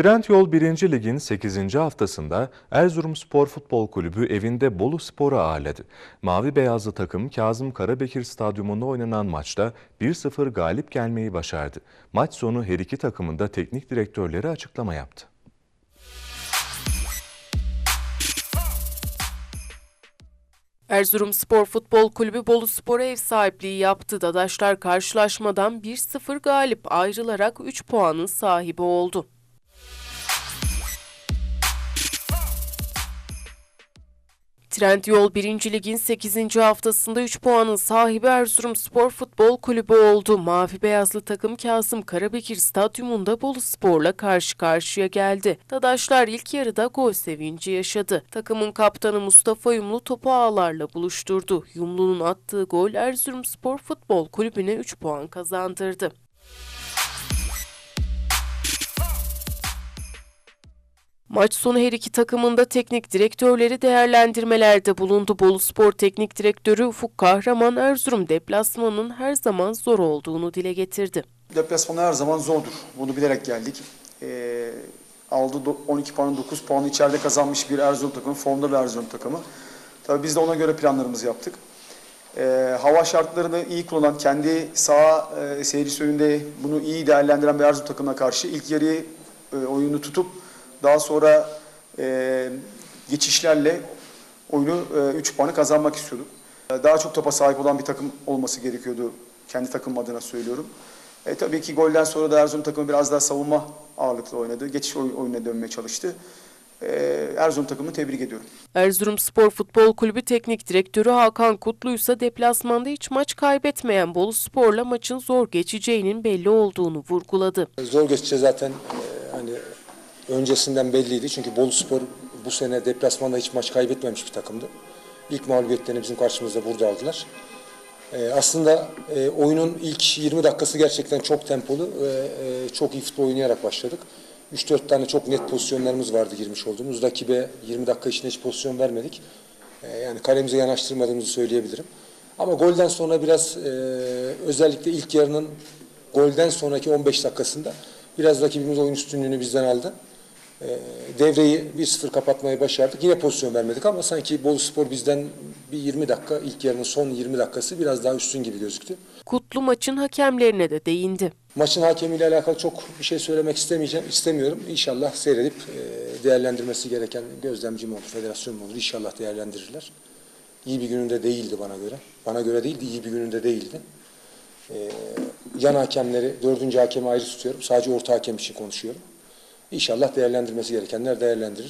Trendyol 1. Lig'in 8. haftasında Erzurumspor Futbol Kulübü evinde Bolu Spor'u ağırladı. Mavi beyazlı takım Kazım Karabekir Stadyumunda oynanan maçta 1-0 galip gelmeyi başardı. Maç sonu her iki takımın da teknik direktörleri açıklama yaptı. Erzurumspor Futbol Kulübü Bolu Spor'a ev sahipliği yaptı. Dadaşlar karşılaşmadan 1-0 galip ayrılarak 3 puanın sahibi oldu. Trendyol 1. Lig'in 8. haftasında 3 puanın sahibi Erzurumspor Futbol Kulübü oldu. Mavi beyazlı takım Kasım Karabekir Stadyumunda Bolu Spor'la karşı karşıya geldi. Dadaşlar ilk yarıda gol sevinci yaşadı. Takımın kaptanı Mustafa Yumlu topu ağlarla buluşturdu. Yumlu'nun attığı gol Erzurumspor Futbol Kulübü'ne 3 puan kazandırdı. Maç sonu her iki takımın da teknik direktörleri değerlendirmelerde bulundu. Bolu Spor Teknik Direktörü Ufuk Kahraman Erzurum deplasmanının her zaman zor olduğunu dile getirdi. Deplasmanı her zaman zordur. Bunu bilerek geldik. Ee, aldı do- 12 puanı 9 puanı içeride kazanmış bir Erzurum takımı, formda bir Erzurum takımı. Tabii biz de ona göre planlarımızı yaptık. Ee, hava şartlarını iyi kullanan, kendi saha e, seyircisi önünde bunu iyi değerlendiren bir Erzurum takımına karşı ilk yarıyı e, oyunu tutup daha sonra e, geçişlerle oyunu 3 puanı kazanmak istiyorduk. E, Daha çok topa sahip olan bir takım olması gerekiyordu. Kendi takım adına söylüyorum. E, tabii ki golden sonra da Erzurum takımı biraz daha savunma ağırlıklı oynadı. Geçiş oy- oyununa dönmeye çalıştı. E, Erzurum takımını tebrik ediyorum. Erzurumspor Futbol Kulübü Teknik Direktörü Hakan Kutlu ise deplasmanda hiç maç kaybetmeyen Bolu Spor'la maçın zor geçeceğinin belli olduğunu vurguladı. Zor geçeceği zaten e, öncesinden belliydi. Çünkü Boluspor bu sene deplasmanda hiç maç kaybetmemiş bir takımdı. İlk mağlubiyetlerini bizim karşımızda burada aldılar. E, aslında e, oyunun ilk 20 dakikası gerçekten çok tempolu ve e, çok iyi futbol oynayarak başladık. 3-4 tane çok net pozisyonlarımız vardı girmiş olduğumuz. Rakibe 20 dakika içinde hiç pozisyon vermedik. E, yani kalemize yanaştırmadığımızı söyleyebilirim. Ama golden sonra biraz e, özellikle ilk yarının golden sonraki 15 dakikasında biraz rakibimiz oyun üstünlüğünü bizden aldı. E, devreyi 1-0 kapatmayı başardık. Yine pozisyon vermedik ama sanki Bolu Spor bizden bir 20 dakika, ilk yarının son 20 dakikası biraz daha üstün gibi gözüktü. Kutlu maçın hakemlerine de değindi. Maçın hakemiyle alakalı çok bir şey söylemek istemeyeceğim, istemiyorum. İnşallah seyredip e, değerlendirmesi gereken gözlemci mi olur, federasyon mu olur inşallah değerlendirirler. İyi bir gününde değildi bana göre. Bana göre değildi, iyi bir gününde değildi. E, yan hakemleri, dördüncü hakemi ayrı tutuyorum. Sadece orta hakem için konuşuyorum. İnşallah değerlendirmesi gerekenler değerlendirir.